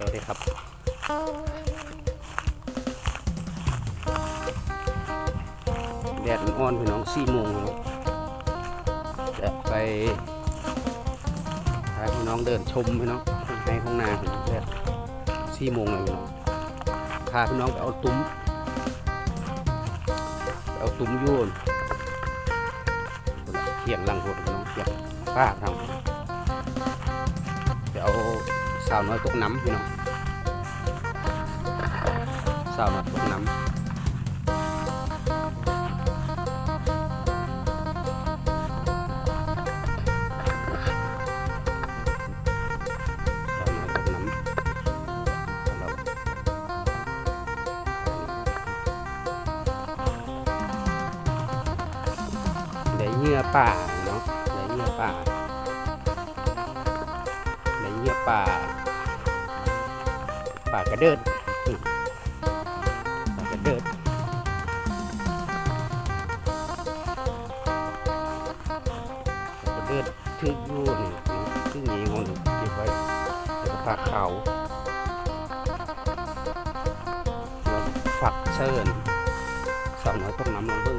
สวัสดีครับ แดดมันอ่อนพี่น้องสี่โมงแล้วจะไปพาพี่น้องเดินชมพี่น้องให้ห้องนาพี่น้องแดดสี่โมงเลยพี่น้องพาพี่น้องไปเอาตุ้มเอาตุ้มโยนเขียงหลังหัวพี่น้องเขียงป้าทำจะเอา สาวน้อยตกน้ำพี่น้องากกระเดิดปากกระเดิดปากกระเดิดทึกอยู่นี่ทึกนี้งอนเก็บไว้แล้วก็ปลาขาฝักเชิญสาวน้อยต้มน้ำลงเบิ้ง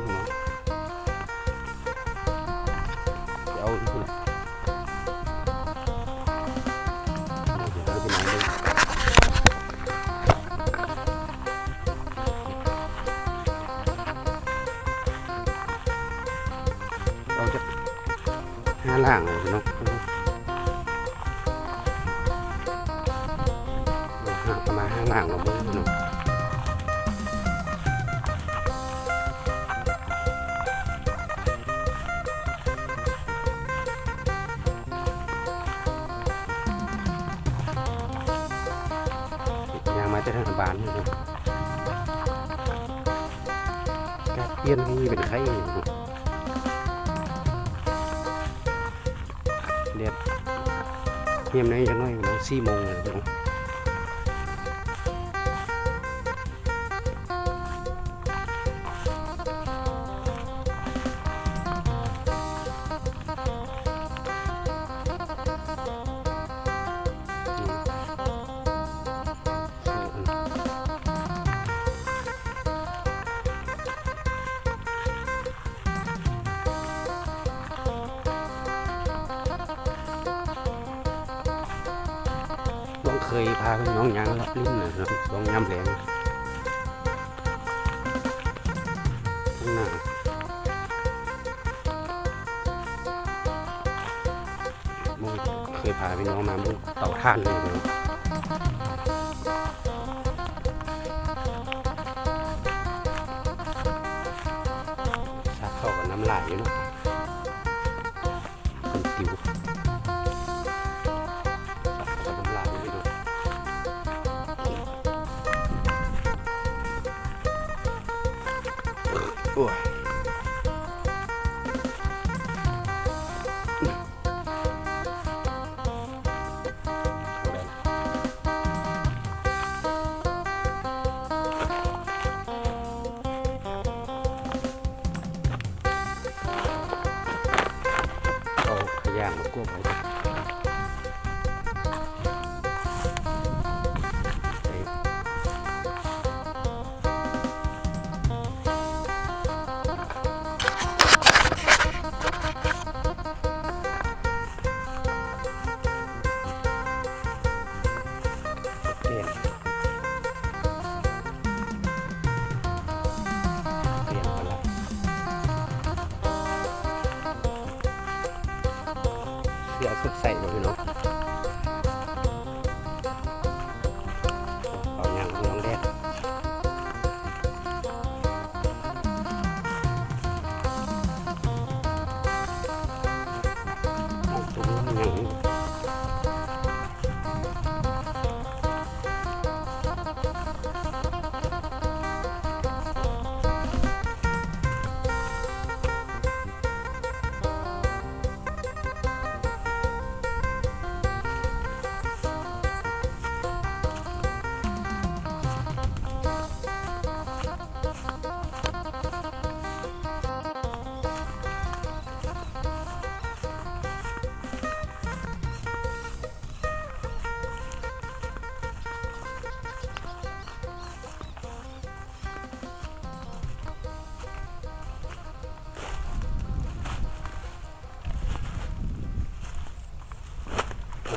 ล่างเลยนาะเราหาประมาณห้างล่างเราเบิ้งเนาะยางมาจะทางบานนี่เนาะกาเปลี่ยนให้เป็นไข่เนาะ เฮียมในจังน้อยสี่โมงเลยเนาะต้อง เคยพาพี่น้องยางลับลิ้นนะเนาะสองยำแหลงข้างหน้ามองเคยพาพี่น้องมาบุกเต่าท่านเลยเนาะชักเข้ากับน้ำลายอยู่นะ เอาสุดใส่เลยเนาะ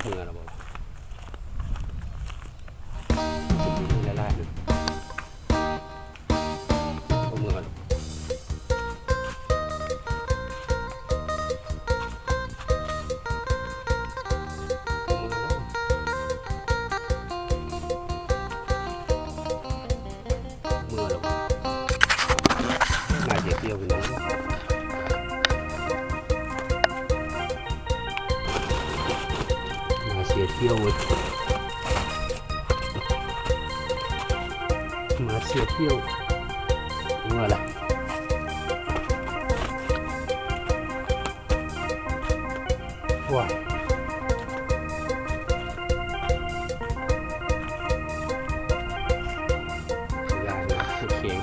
เหือแล้ว มาเสียวเว้ยมาเสียเที่ยวเมื่อไหรว้ายยายนะเคียง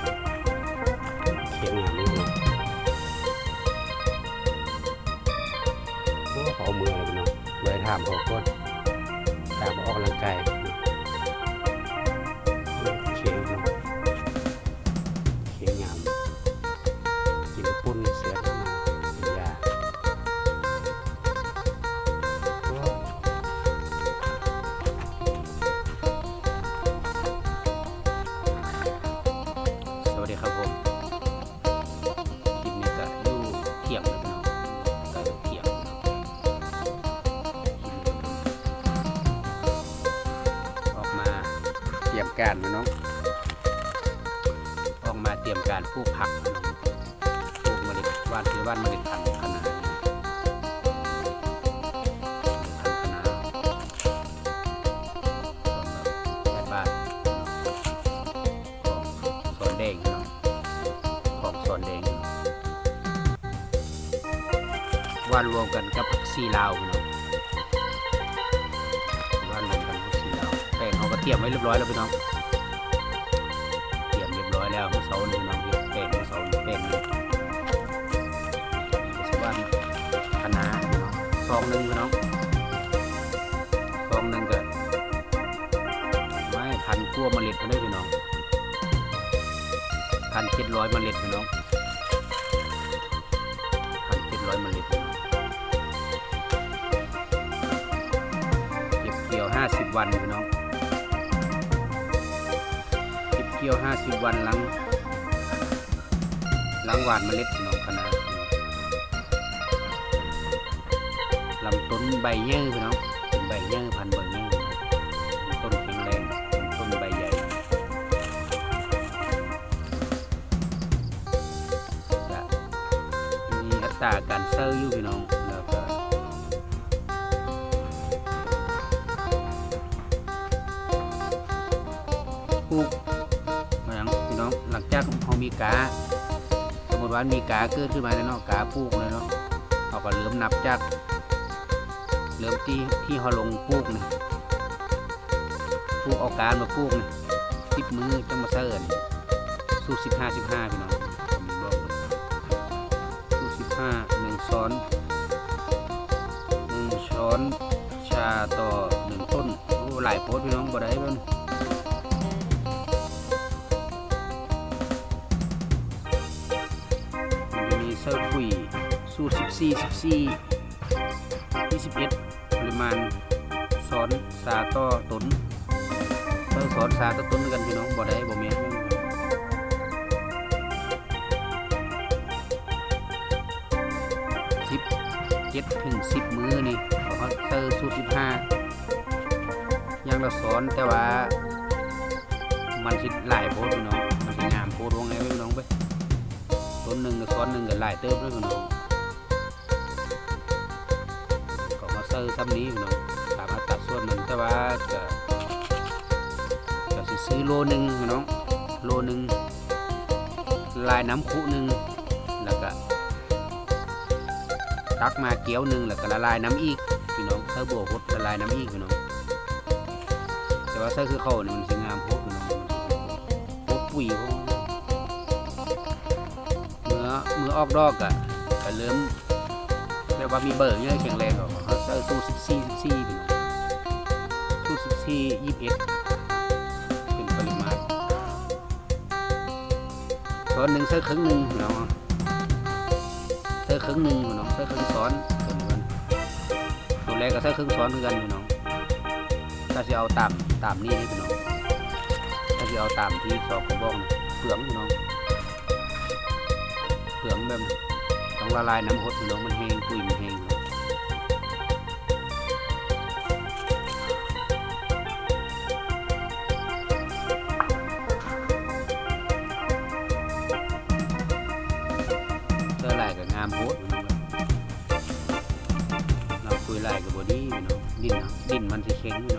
เคียงงานนี่เลยโอ้เขาเอามืออะไรไปเน รียมการพี่น้องออกมาเตรียมการปลูกผักปลูกเมล็ดว่านคือว่านเมล็ดพันธุ์คะน้าพันธุ์คะน้าสำหรับแม่านของสวนแดงพี่น้องของสวนแดงวารวมกันกับซีลาวพี่น้อง รียมไว้เรียบร้อยแล้วพี่น้องเตรียมเรียบร้อยแล้วเมื่อเสาร์นี้พี่น้องเฮ็ดแป้งเมื่อเสาร์นี้แป้งนี่ก็สิวาดคะน้าพี่น้องซองหนึ่งพี่น้องซองหนึ่งก็ไม่พันกั้วเมล็ดมาเลยพี่น้องพันเจ็ดร้อยเมล็ดพี่น้องพันเจ็ดร้อยเมล็ดพี่น้องเก็บเกี่ยวห้าสิบวันพี่น้อง เกี่ยวห้าสิบวันหลังหลังหวานเมล็ดพี่น้องคณะลำต้นใบเยื่อพี่น้องเป็นใบเยื่อพันใบเยื่อต้นแข็งแรงต้นใบใหญ่มีอัตราการเซอร์อยู่พี่น้องแล้วก็ปลูก จากเขามีกาสมมติว่ามีกาเกิดขึ้นมาแล้วเนาะกาปลูกเลยเนาะเขาก็เริ่มนับจาก เริ่มที่ที่เขาลงปลูกนี่ปลูกเอาการมาปลูกนี่สิบมือจังมาเซอร์นสู้สิบห้าสิบห้าพี่น้องผมบอกเลยสูตรสิบห้าหนึ่งช้อนหนึ่งช้อนชาต่อหนึ่งต้นหลายโพสพี่น้องบ่ได้เบ้าง 14 14 21ปริมาณสอนสาต่อตนเพิ่สอนสาต่อตนกันพี่น้องบ่ได้บ่แม่นสิบเจ็ดถึงสิบมือนี่เขาเตอร์สูตรสิบห้ายังเราสอนแต่ว่า มันสิหลายโพสพี่น้องมันสิงามโพสลงไงพี่น้องไปต้นหนึ่งกับซ้อนหนึ่งกับหลายเติมด้วยพี่น้อง อซ้ำนี้พี่น้องสามารถตัดส่วนมันแต่ว่าจะจะซื้อโลหนึ่งพี่น้องโลหนึ่งลายน้ำคุหนึ่งแล้วก็ตักมาเกี๊ยวหนึ่งแล้วก็ละลายน้ำอีกพี่น้องเสื้อบัวพดละลายน้ำอีกพี่น้องแต่ว่าเสื้อคือเขาเนี่ยมันสวยงามพดพี่น้องพดปุ๋ยพดเมื่อเมื่อออกดอกอะก็เริ่ม เรียกว่ามีเบอร์เยอะแข็งแรงกว่าเขาเสื้อสู้สิบสี่สิบสี่พี่น้องสู้สิบสี่ยี่สิบเอ็ดเป็นปริมาณส่วนหนึ่งเสื้อครึ่งหนึ่งพี่น้องเสื้อครึ่งหนึ่งพี่น้องเสื้อครึ่งซ้อนตัวนี้มันตัวแรกก็เสื้อครึ่งซ้อนเหมือนกันพี่น้องถ้าจะเอาตามตามนี่นี่พี่น้องถ้าจะเอาตามที่สอบกระบอกเปลืองพี่น้องเปลืองแบบ ต้องละลายน้ำหดพี่น้องมันแห้งปุยมันแห้งเลายกับงามโพดพี่น้องครับน้ำปุยลายกับบอดี้พี่น้องดินนะดินมันสิเค็งพี่น้อง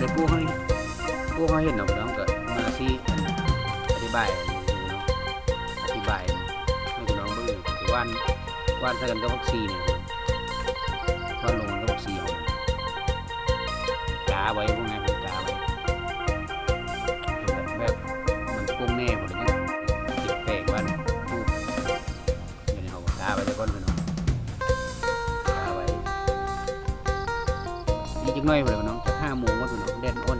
ได้พวกให้พวกเขาเห็นเนาะพี่น้องก็มาที่อธิบายอธิบายให้พี่น้องเบิ่งคือว่านว่านใส่กันกับวัคซีนเนี่ยว่านลงกับวัคซีนกาไว้พวกนี้เป็นกาไว้แบบมันโป้งแน่หมดเลยเจ็บแปลกว่านพูดเดี๋ยวนี้เขาก็กาไว้แต่ก่อนพี่น้องกาไว้อีกจักน่อยไปเลยน้องจะห้าโมงว่าพี่น้อง แด